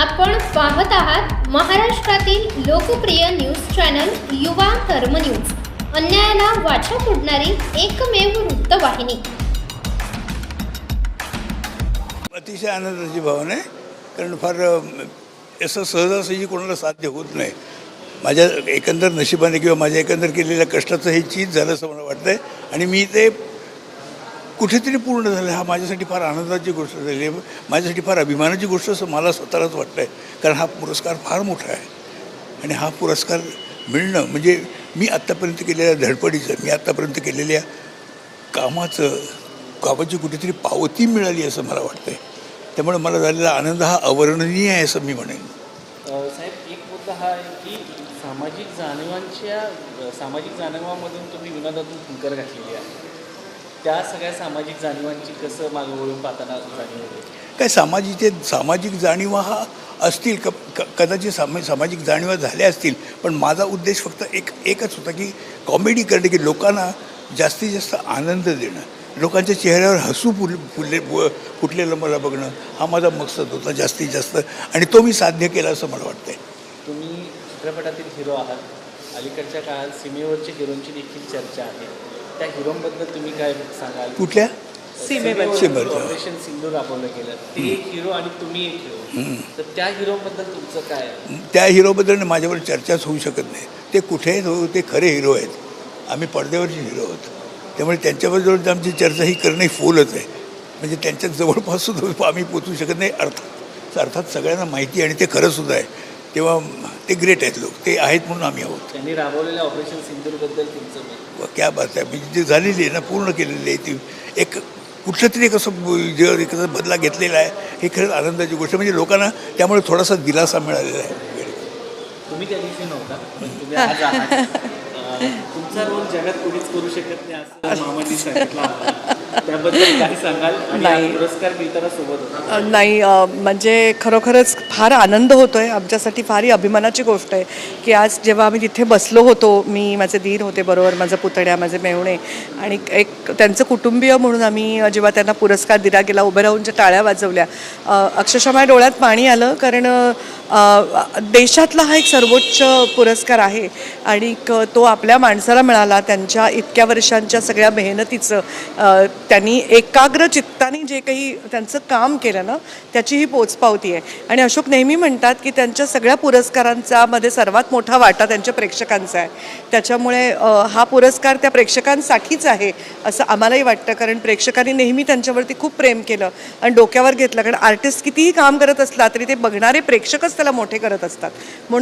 आपण पाहत आहात महाराष्ट्रातील लोकप्रिय न्यूज चॅनल युवा कर्म न्यूज. अन्यायाला वाचा फोडणारी एकमेव वृत्तवाहिनी. अतिशय आनंदाची भावना आहे. कारण फार असं सहजासहजी कोणाला साध्य होत नाही. माझ्या एकंदर नशिबाने किंवा माझ्या एकंदर केलेल्या कष्टाचं हे चीज झालं असं मला वाटतंय. आणि मी ते कुठेतरी पूर्ण झालं. हा माझ्यासाठी फार आनंदाची गोष्ट झाली. आहे माझ्यासाठी फार अभिमानाची गोष्ट असं मला स्वतःलाच वाटतं आहे कारण हा पुरस्कार फार मोठा आहे. आणि हा पुरस्कार मिळणं म्हणजे मी आत्तापर्यंत केलेल्या धडपडीचं मी आत्तापर्यंत केलेल्या कामाचं कामाची कुठेतरी पावती मिळाली असं मला वाटतं आहे त्यामुळे मला झालेला आनंद हा अवर्णनीय आहे असं मी म्हणेन. साहेब एक मुद्दा हा आहे की सामाजिक जाणीवांच्या सामाजिक जाणीवामधून तुम्ही विनोदातून फुंकर घातलेली आहे. त्या सगळ्या सामाजिक जाणीवांची कसं मागे वळून पाहताना जाणीव होते? काय सामाजिक सामाजिक जाणीवा हा असतील क कदाचित सामा सामाजिक जाणीवा झाल्या असतील पण माझा उद्देश फक्त एक एकच होता की कॉमेडी करणे की लोकांना जास्तीत जास्त आनंद देणं. लोकांच्या चेहऱ्यावर हसू फुल फुलले फुटलेलं मला बघणं हा माझा मकसद होता जास्तीत जास्त आणि तो मी साध्य केला असं मला वाटतंय. तुम्ही चित्रपटातील हिरो आहात. अलीकडच्या काळात सीमेवरच्या हिरोंची देखील चर्चा आहे. त्या हिरोंबद्दल तुम्ही काय सांगाल? कुठल्या? सीमेवर. ऑपरेशन सिंधू राबवलं गेलं. ते एक हिरो आणि तुम्ही एक हिरो. तर त्या हिरोबद्दल तुमचं काय? त्या हिरोबद्दल माझ्यावर चर्चाच होऊ शकत नाही. ते कुठे आहेत हो ते खरे हिरो आहेत. आम्ही पडद्यावरचे हिरो आहोत. त्यामुळे त्यांच्याबद्दल आमची चर्चा ही करणं ही फोलच आहे. म्हणजे त्यांच्या जवळपास सुद्धा आम्ही पोचू शकत नाही. अर्थात अर्थात सगळ्यांना माहिती आहे आणि ते खरं सुद्धा आहे. तेव्हा ते ग्रेट आहेत लोक. ते आहेत म्हणून आम्ही आहोत. त्यांनी राबवलेल्या ऑपरेशन सिंधूरबद्दल तुमचं मत? क्या बात आहे. म्हणजे जी झालेली आहे ना पूर्ण केलेली आहे ती. एक कुठलं तरी एक असं ब- जे बदला घेतलेला आहे हे खरंच आनंदाची गोष्ट. म्हणजे लोकांना त्यामुळे थोडासा दिलासा मिळालेला आहे. तुम्ही त्या दिवशी नव्हता पण तुम्ही आज आहात. अं, तुमचा रोल जगात कोणीच करू शकत नाही असं मामांनी सांगितलं आम्हाला. नाही. नाही म्हणजे खरोखरच फार आनंद होतो आहे आमच्यासाठी फारही अभिमानाची गोष्ट आहे की आज जेव्हा आम्ही तिथे बसलो होतो मी माझे दीर होते बरोबर माझं पुतण्या माझे मेहुणे आणि एक त्यांचं कुटुंबीय म्हणून आम्ही जेव्हा त्यांना पुरस्कार दिला गेला उभे राहून ज्या टाळ्या वाजवल्या अक्षरशः माझ्या डोळ्यात पाणी आलं कारण देशातला हा एक सर्वोच्च पुरस्कार आहे आणि तो आपल्या माणसाला मिळाला त्यांच्या इतक्या वर्षांच्या सगळ्या मेहनतीचं त्यांनी एकाग्र चित्ताने जे काही त्यांचं काम केलं ना त्याची ही पोचपावती आहे. आणि अशोक नेहमी म्हणतात की त्यांच्या सगळ्या पुरस्कारांचा मध्ये सर्वात मोठा वाटा त्यांच्या प्रेक्षकांचा आहे. त्याच्यामुळे हा पुरस्कार त्या प्रेक्षकांसाठीच आहे असं आम्हालाही वाटतं. कारण प्रेक्षकांनी नेहमी त्यांच्यावरती खूप प्रेम केलं आणि डोक्यावर घेतलं. कारण आर्टिस्ट कितीही काम करत असला तरी ते बघणारे प्रेक्षकच त्याला मोठे करत असतात. म्हणून